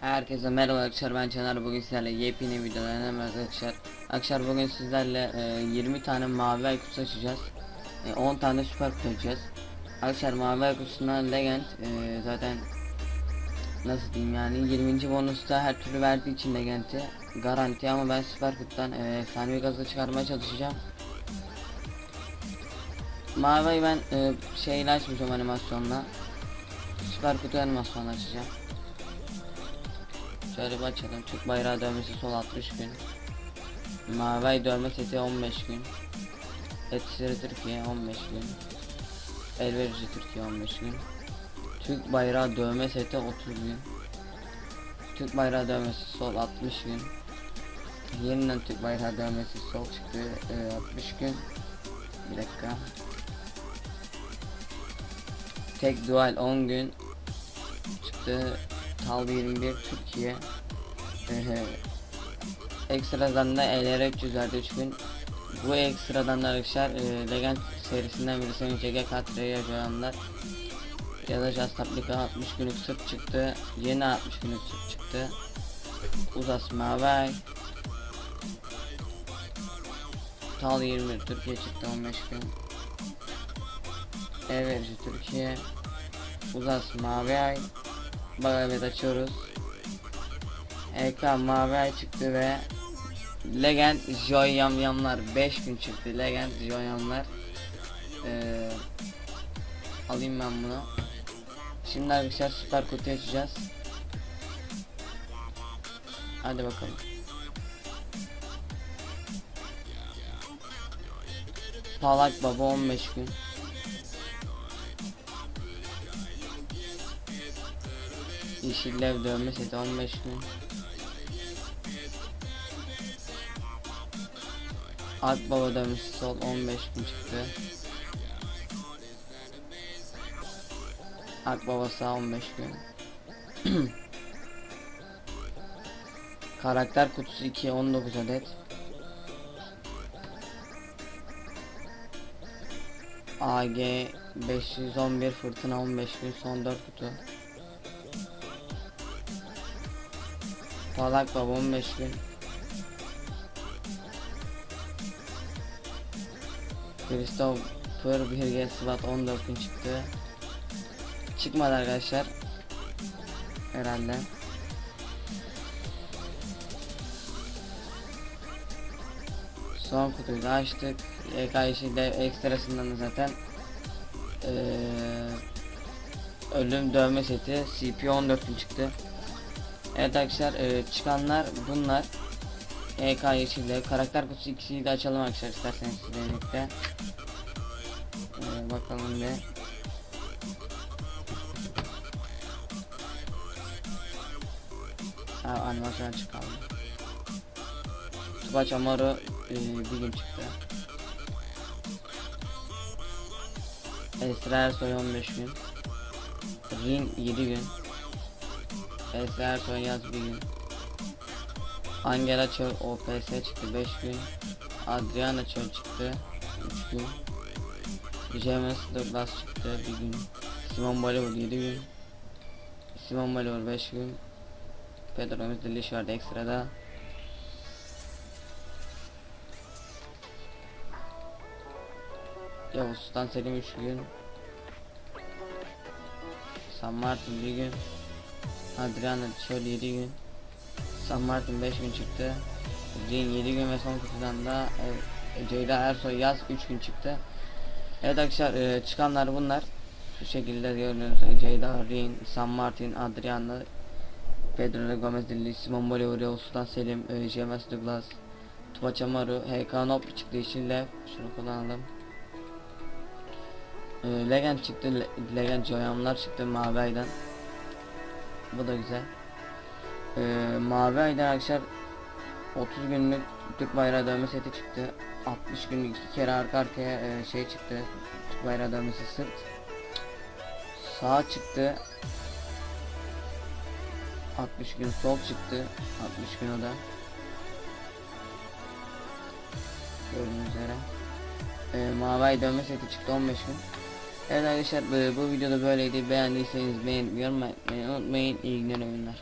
Herkese merhaba arkadaşlar ben Caner bugün sizlerle yepyeni videolarına merhaba arkadaşlar. Arkadaşlar bugün sizlerle e, 20 tane mavi ay açacağız. E, 10 tane süper kutu açacağız. Arkadaşlar mavi ay legend e, zaten Nasıl diyeyim yani 20. bonusta her türlü verdiği için legendi Garanti ama ben süper kutudan e, efsanevi gazı çıkarmaya çalışacağım Mavi ben e, şeyle açmayacağım animasyonla Süper kutu animasyonla açacağım Şöyle bir açalım. Türk bayrağı dövmesi sol 60 gün. Mavi dövme seti 15 gün. Etkisileri Türkiye 15 gün. Elverici Türkiye 15 gün. Türk bayrağı dövme seti 30 gün. Türk bayrağı dövmesi sol 60 gün. Yeniden Türk bayrağı dövmesi sol çıktı e, 60 gün. Bir dakika. Tek dual 10 gün çıktı. Tal 21 Türkiye. Ekstradan da ELR 300 verdi 3 gün. Bu ekstradan da arkadaşlar e, Legend serisinden birisi CG Katre'ye yaşayanlar ya da Just Aplika 60 günlük sırt çıktı. Yeni 60 günlük sırt çıktı. Uzas Mavi Tal 21 Türkiye çıktı 15 gün. Ev verici Türkiye. Uzas Mavi Ay. Bak evet açıyoruz. Ekran mavi çıktı ve Legend Joy Yamyamlar 5 gün çıktı. Legend Joy Yamlar. Ee, alayım ben bunu. Şimdi arkadaşlar süper kutu açacağız. Hadi bakalım. Palak Baba 15 gün. Yeşillev dövme seti 15 gün. Akbaba dövmesi sol 15 gün çıktı. Akbaba sağ 15 gün. Karakter kutusu 2 19 adet. AG 511 fırtına 15 gün son 4 kutu. Palak baba 15 gün. Christopher Birge Sıvat 14 gün çıktı. Çıkmadı arkadaşlar. Herhalde. Son kutuyu da açtık. EK işinde ekstrasından da zaten ee, ölüm dövme seti CP 14 gün çıktı. Evet arkadaşlar e, çıkanlar bunlar. EK yeşilde karakter kutusu ikisini de açalım arkadaşlar isterseniz sizle birlikte. E, bakalım bir. Ha animasyon çıkalım. Tubaç Amaru e, bir gün çıktı. Esra Ersoy 15 gün. Rin 7 gün. Eser son yaz bir gün. Angela Çöl OPS çıktı 5 gün. Adriana Çöl çıktı 3 gün. James Douglas çıktı 1 gün. Simon Bolivar 7 gün. Simon Bolivar 5 gün. Pedro Gomez Diliş vardı ekstrada. Yavuz Sultan Selim 3 gün. San Martin 1 gün. Adriana şöyle 7 gün San Martin 5 gün çıktı Jane 7 gün ve son kutudan da e, Ceyda Ersoy yaz 3 gün çıktı Evet arkadaşlar e, çıkanlar bunlar Şu şekilde gördüğünüz Ceyda, Rin, San Martin, Adriana Pedro Gomez Dilli, Simon Bolivar, Sultan Selim, e, James Douglas Tupac Amaru, HK Nop çıktı yeşille Şunu kullanalım e, Legend çıktı, Le Legend Joyamlar çıktı Mavi Ay'dan bu da güzel. Ee, mavi aydan arkadaşlar 30 günlük Türk bayrağı dövme seti çıktı. 60 günlük iki kere arka arkaya e, şey çıktı. Türk bayrağı dövmesi sırt. Sağ çıktı. 60 gün sol çıktı. 60 gün o da. gördüğünüz üzere. Ee, Mavi dövme seti çıktı 15 gün. Evet arkadaşlar bu, bu videoda böyleydi. Beğendiyseniz beğenip yorum yapmayı unutmayın. İyi günler oyunlar.